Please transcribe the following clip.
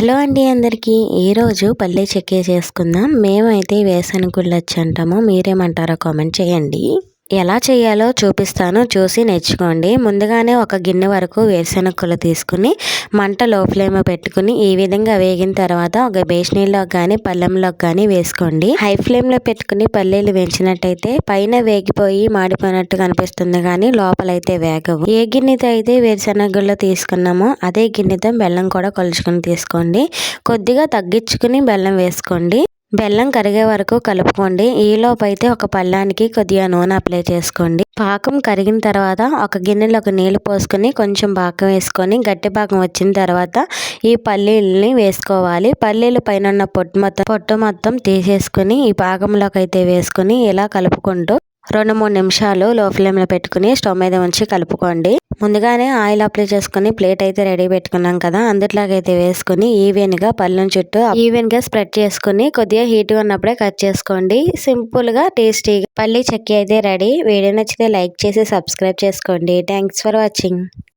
Hello అండి అందరికీ. ఈరోజు పల్లె చెక్కే చేసుకుందాం. మేమైతే వేసనుగుళ్ళొచ్చి అంటాము మీరేమంటారో కామెంట్ చేయండి. ఎలా చేయాలో చూపిస్తాను. చూసి నేర్చుకోండి. ముందుగానే ఒక గిన్నె వరకు వేరుశనగలు తీసుకుని మంట లో ఫ్లేమ్ పెట్టుకుని ఈ విధంగా వేగిన తర్వాత ఒక బేషనీలో కానీ పళ్ళెంలో కానీ వేసుకోండి. హై ఫ్లేమ్లో పెట్టుకుని పల్లీలు వేయించినట్టయితే పైన వేగిపోయి మాడిపోయినట్టు కనిపిస్తుంది కానీ లోపలైతే వేగవు. ఏ గిన్నెతో అయితే వేరుశనగలు తీసుకున్నామో అదే గిన్నెతో బెల్లం కూడా కొలుచుకొని తీసుకోండి. కొద్దిగా తగ్గించుకుని బెల్లం వేసుకోండి. బెల్లం కరిగే వరకు కలుపుకోండి. ఈలోపు అయితే ఒక పళ్ళానికి కొద్దిగా నూనె అప్లై చేసుకోండి. పాకం కరిగిన తర్వాత ఒక గిన్నెలో ఒక నీళ్ళు పోసుకొని కొంచెం పాకం వేసుకొని గట్టి పాకం వచ్చిన తర్వాత ఈ పల్లీలని వేసుకోవాలి. పల్లీలు పైన ఉన్న పొట్టు మొత్తం పొట్టు మొత్తం తీసేసుకొని ఈ పాకంలోకి అయితే వేసుకొని ఇలా కలుపుకుంటూ రెండు మూడు నిమిషాలు లో ఫ్లేమ్లో పెట్టుకుని స్టవ్ మీద ఉంచి కలుపుకోండి. ముందుగానే ఆయిల్ అప్లై చేసుకుని ప్లేట్ అయితే రెడీ పెట్టుకున్నాం కదా అందులోకి అయితే వేసుకుని ఈవెన్గా పళ్ళెం చుట్టూ ఈవెన్గా స్ప్రెడ్ చేసుకుని కొద్దిగా హీట్గా ఉన్నప్పుడే కట్ చేసుకోండి. సింపుల్గా టేస్టీగా పల్లీ చెక్కి అయితే రెడీ. వీడియో నచ్చితే లైక్ చేసి సబ్స్క్రైబ్ చేసుకోండి. Thanks for watching.